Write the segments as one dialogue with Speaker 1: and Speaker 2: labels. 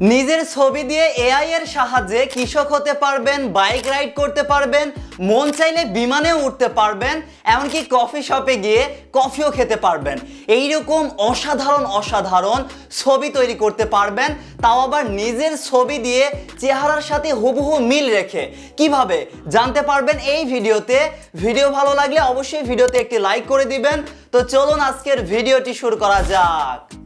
Speaker 1: নিজের ছবি দিয়ে এআই এর সাহায্যে কৃষক হতে পারবেন, বাইক রাইড করতে পারবেন, মন চাইলে বিমানেও উঠতে পারবেন, এমনকি কফি শপে গিয়ে কফিও খেতে পারবেন। এইরকম অসাধারণ অসাধারণ ছবি তৈরি করতে পারবেন, তাও আবার নিজের ছবি দিয়ে চেহারার সাথে হুবহু মিল রেখে। কীভাবে? জানতে পারবেন এই ভিডিওতে। ভিডিও ভালো লাগলে অবশ্যই ভিডিওতে একটি লাইক করে দিবেন। তো চলুন আজকের ভিডিওটি শুরু করা যাক।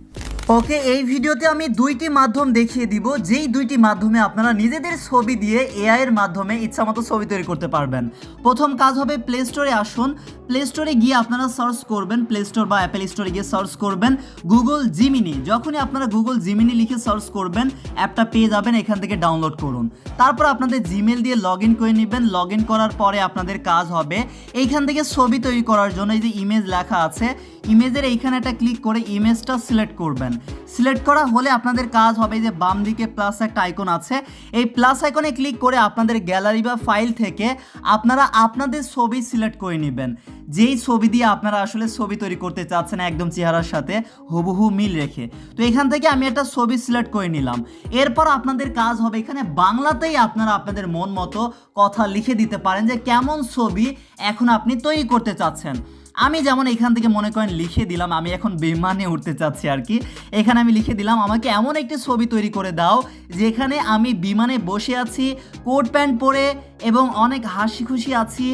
Speaker 1: ওকে, এই ভিডিওতে আমি দুইটি মাধ্যম দেখিয়ে দিব। যেই দুইটি মাধ্যমে আপনারা নিজেদের ছবি দিয়ে এআই এর মাধ্যমে ইচ্ছামতো ছবি তৈরি করতে পারবেন। প্রথম কাজ হবে প্লে স্টোরে আসুন। প্লে স্টোরে গিয়ে আপনারা সার্চ করবেন প্লে স্টোর বা অ্যাপেল স্টোরে গিয়ে সার্চ করবেন গুগল জিমিনি যখনই আপনারা গুগল জিমিনি লিখে সার্চ করবেন, অ্যাপটা পেয়ে যাবেন, এখান থেকে ডাউনলোড করুন। তারপর আপনাদের জিমেল দিয়ে লগ ইন করে নেবেন। লগ ইন করার পরে আপনাদের কাজ হবে এইখান থেকে ছবি তৈরি করার জন্য এই যে ইমেজ লেখা আছে ইমেজের এইখানে একটা ক্লিক করে ইমেজটা সিলেক্ট করবেন। সিলেক্ট করা হলে আপনাদের কাজ হবে যে বাম দিকে প্লাস একটা আইকন আছে। এই প্লাস আইকনে ক্লিক করে আপনাদের গ্যালারি বা ফাইল থেকে আপনারা আপনাদের ছবি সিলেক্ট করে নেবেন। যেই ছবি দিয়ে আপনারা আসলে ছবি তৈরি করতে চাচ্ছেন একদম চেহারার সাথে হুবহু মিল রেখে। তো এখান থেকে আমি একটা ছবি সিলেক্ট করে নিলাম। এরপর আপনাদের কাজ হবে এখানে বাংলাতেই আপনারা আপনাদের মন মতো কথা লিখে দিতে পারেন যে কেমন ছবি এখন আপনি তৈরি করতে চাচ্ছেন। আমি যেমন এখান থেকে মনে করেন লিখে দিলাম, আমি এখন বিমানে উঠতে চাচ্ছি আর কি। এখানে আমি লিখে দিলাম, আমাকে এমন একটি ছবি তৈরি করে দাও, যেখানে আমি বিমানে বসে আছি, কোট প্যান্ট পরে এবং অনেক হাসি খুশি আছি,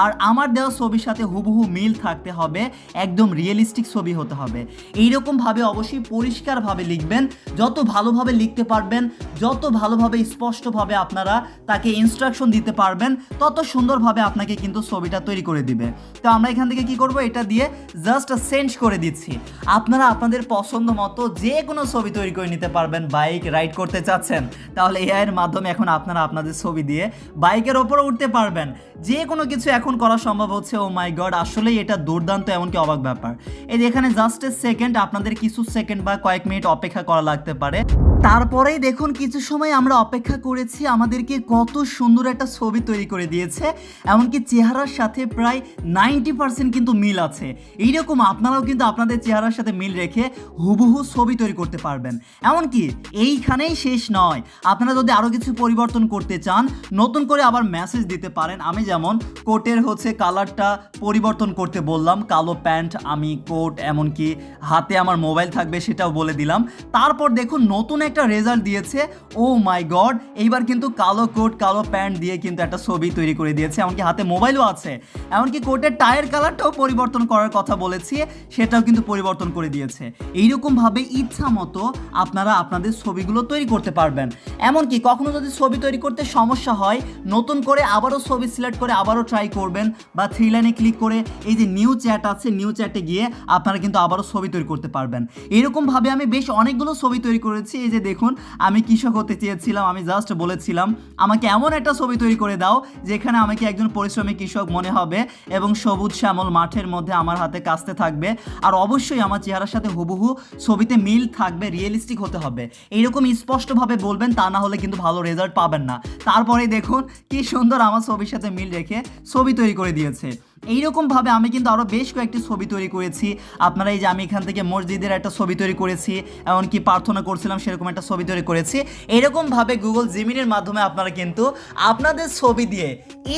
Speaker 1: আর আমার দেওয়া ছবির সাথে হুবহু মিল থাকতে হবে, একদম রিয়েলিস্টিক ছবি হতে হবে। এইরকমভাবে অবশ্যই পরিষ্কারভাবে লিখবেন, যত ভালোভাবে লিখতে পারবেন, যত ভালোভাবে স্পষ্টভাবে আপনারা তাকে ইনস্ট্রাকশন দিতে পারবেন, তত সুন্দরভাবে আপনাকে কিন্তু ছবিটা তৈরি করে দিবে। তো আমরা এখান থেকে কি এটা দিয়ে জাস্ট সেন্ড করে দিচ্ছি। আপনারা আপনাদের পছন্দ মতো যে কোনো ছবি তৈরি করে নিতে পারবেন বাইক রাইড করতে চাচ্ছেন। তাহলে এআই এর মাধ্যমে এখন আপনারা আপনাদের ছবি দিয়ে বাইকের ওপরে উঠতে পারবেন। যে কোনো কিছু এখন করা সম্ভব হচ্ছে ও মাই গড আসলেই এটা দুর্দান্ত, এমনকি অবাক ব্যাপার। এই এখানে জাস্ট এ সেকেন্ড আপনাদের কিছু সেকেন্ড বা কয়েক মিনিট অপেক্ষা করা লাগতে পারে। তারপরেই দেখুন, কিছু সময় আমরা অপেক্ষা করেছি, আমাদেরকে কত সুন্দর একটা ছবি তৈরি করে দিয়েছে। এমনকি চেহারার সাথে প্রায় নাইনটি পার্সেন্ট কিন্তু মিল আছে। এইরকম আপনারাও কিন্তু আপনাদের চেহারার সাথে মিল রেখে হুবহু ছবি তৈরি করতে পারবেন। এমনকি এইখানেই শেষ নয়। আপনারা যদি আরও কিছু পরিবর্তন করতে চান, নতুন করে আবার মেসেজ দিতে পারেন। আমি যেমন কোটের হচ্ছে কালারটা পরিবর্তন করতে বললাম। কালো প্যান্ট আমি কোট, এমনকি হাতে আমার মোবাইল থাকবে সেটাও বলে দিলাম। তারপর দেখুন নতুন একটা রেজাল্ট দিয়েছে। ও মাই গড এইবার কিন্তু কালো কোট, কালো প্যান্ট দিয়ে কিন্তু একটা ছবি তৈরি করে দিয়েছে। এমনকি হাতে মোবাইলও আছে। এমনকি কোটের টায়ার কালারটাও পরিবর্তন করার কথা বলেছি, সেটাও কিন্তু পরিবর্তন করে দিয়েছে। এইরকমভাবে ইচ্ছা মতো আপনারা আপনাদের ছবিগুলো তৈরি করতে পারবেন। এমনকি কখনো যদি ছবি তৈরি করতে সমস্যা হয়, নতুন করে আবারও ছবি সিলেক্ট করে আবারও ট্রাই করবেন বা থ্রি লাইনে ক্লিক করে এই যে নিউ চ্যাট আছে নিউ চ্যাটে গিয়ে আপনারা কিন্তু আবারও ছবি তৈরি করতে পারবেন। এরকমভাবে আমি বেশ অনেকগুলো ছবি তৈরি করেছি। এই যে দেখুন, আমি কৃষক হতে চেয়েছিলাম, আমি জাস্ট বলেছিলাম, আমাকে এমন একটা ছবি তৈরি করে দাও, যেখানে আমাকে একজন পরিশ্রমী কৃষক মনে হবে এবং সবুজ শ্যামল মাঠের মধ্যে আমার হাতে কাস্তে থাকবে আর অবশ্যই আমার চেহারার সাথে হুবহু ছবিতে মিল থাকবে রিয়েলিস্টিক হতে হবে। এইরকম স্পষ্টভাবে বলবেন তা না হলে কিন্তু ভালো রেজাল্ট পাবেন না। তারপরে দেখুন কি সুন্দর আমার ছবির সাথে মিল রেখে ছবি তৈরি করে দিয়েছে। এইরকমভাবে আমি কিন্তু আরও বেশ কয়েকটি ছবি তৈরি করেছি। আপনারা এই যে আমি এখান থেকে মসজিদের একটা ছবি তৈরি করেছি, এমনকি প্রার্থনা করছিলাম সেরকম একটা ছবি তৈরি করেছি। এরকমভাবে গুগল জিমিনের মাধ্যমে আপনারা কিন্তু আপনাদের ছবি দিয়ে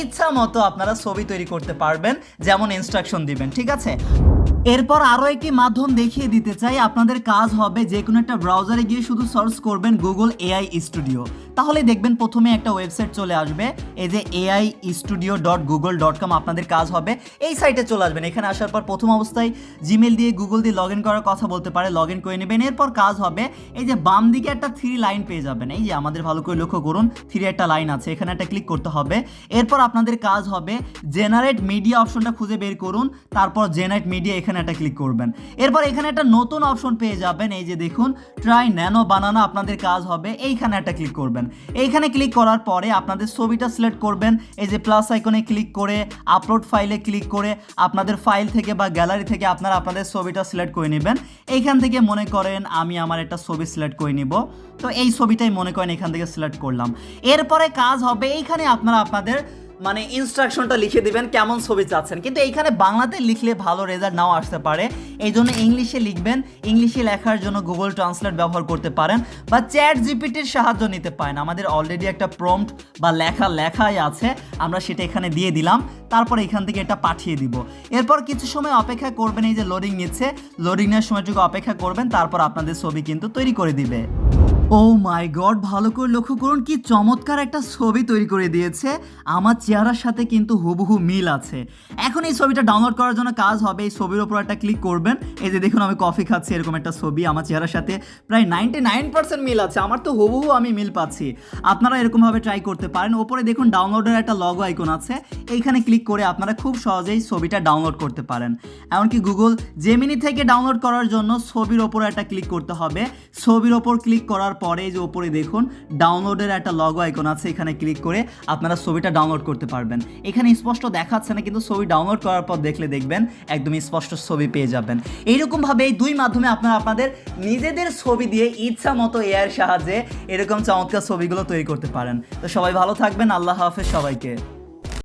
Speaker 1: ইচ্ছা মতো আপনারা ছবি তৈরি করতে পারবেন, যেমন ইনস্ট্রাকশন দিবেন, ঠিক আছে? এরপর আরও একটি মাধ্যম দেখিয়ে দিতে চাই। আপনাদের কাজ হবে যে কোনো একটা ব্রাউজারে গিয়ে শুধু সার্চ করবেন গুগল এআই স্টুডিও তাহলে দেখবেন প্রথমে একটা ওয়েবসাইট চলে আসবে। এই যে AI studio dot Google dot com আপনাদের কাজ হবে। এই সাইটে চলে আসবেন। এখানে আসার পর প্রথম অবস্থায় জিমেল দিয়ে গুগল দিয়ে লগ ইন করার কথা বলতে পারে। লগ ইন করে নেবেন। এরপর কাজ হবে এই যে বাম দিকে একটা থ্রি লাইন পেয়ে যাবেন। এই যে আমাদের ভালো করে লক্ষ্য করুন থ্রি একটা লাইন আছে। এখানে একটা ক্লিক করতে হবে। এরপর আপনাদের কাজ হবে জেনারেট মিডিয়া অপশনটা খুঁজে বের করুন। তারপর জেনারেট মিডিয়া এখানে একটা ক্লিক করবেন। এরপর এখানে একটা নতুন অপশন পেয়ে যাবেন। এই যে দেখুন ট্রাই ন্যানো বানানো আপনাদের কাজ হবে। এইখানে একটা ক্লিক করবেন। এইখানে ক্লিক করার পরে আপনাদের ছবিটা সিলেক্ট করবেন। এই যে প্লাস আইকনে ক্লিক করে আপলোড ফাইলে ক্লিক করে আপনাদের ফাইল থেকে বা গ্যালারি থেকে আপনারা আপনাদের ছবিটা সিলেক্ট করে নেবেন। এইখান থেকে মনে করেন, আমি আমার একটা ছবি সিলেক্ট করে নিব। তো এই ছবিটাই মনে করেন এখান থেকে সিলেক্ট করলাম। এরপরে কাজ হবে, এইখানে আপনারা আপনাদের
Speaker 2: মানে ইনস্ট্রাকশনটা লিখে দিবেন কেমন ছবি চাচ্ছেন। কিন্তু এইখানে বাংলাতে লিখলে ভালো রেজাল্ট নাও আসতে পারে। এই জন্য ইংলিশে লিখবেন, ইংলিশে লেখার জন্য গুগল ট্রান্সলেট ব্যবহার করতে পারেন বা চ্যাট জিপিটির সাহায্য নিতে পারেন। আমাদের অলরেডি একটা প্রম্পট বা লেখা লেখাই আছে, আমরা সেটা এখানে দিয়ে দিলাম, তারপর এখান থেকে এটা পাঠিয়ে দিব। এরপর কিছু সময় অপেক্ষা করবেন, এই যে লোডিং নিচ্ছে লোডিং নেওয়ার সময়টুকু অপেক্ষা করবেন, তারপর আপনাদের ছবি কিন্তু তৈরি করে দিবে। ও মাই গড ভালো করে লক্ষ্য করুন কি চমৎকার একটা ছবি তৈরি করে দিয়েছে। আমার চেহারার সাথে কিন্তু হুবহু মিল আছে। এখন এই ছবিটা ডাউনলোড করার জন্য কাজ হবে, এই ছবির ওপর একটা ক্লিক করবেন। এই যে দেখুন, আমি কফি খাচ্ছি, এরকম একটা ছবি আমার চেহারার সাথে। প্রায় নাইনটি নাইন পার্সেন্ট মিল আছে, আমার তো হুবহু আমি মিল পাচ্ছি। আপনারা এরকমভাবে ট্রাই করতে পারেন। ওপরে দেখুন ডাউনলোডের একটা লগ আইকন আছে। এইখানে ক্লিক করে আপনারা খুব সহজেই ছবিটা ডাউনলোড করতে পারেন। এমনকি গুগল জেমিনি থেকে ডাউনলোড করার জন্য ছবির ওপর একটা ক্লিক করতে হবে। ছবির ওপর ক্লিক করার পরে যে ওপরে দেখুন ডাউনলোডের একটা লগ আইকন আছে, এখানে ক্লিক করে আপনারা ছবিটা ডাউনলোড করতে পারবেন। এখানে স্পষ্ট দেখাচ্ছে না, কিন্তু ছবি ডাউনলোড করার পর দেখলে দেখবেন একদম স্পষ্ট ছবি পেয়ে যাবেন। এইরকমভাবে এই দুই মাধ্যমে আপনারা আপনাদের নিজেদের ছবি দিয়ে ইচ্ছা মতো এআর সাহায্যে এরকম চমৎকার ছবিগুলো তৈরি করতে পারেন। তো সবাই ভালো থাকবেন, আল্লাহ হাফেজ সবাইকে।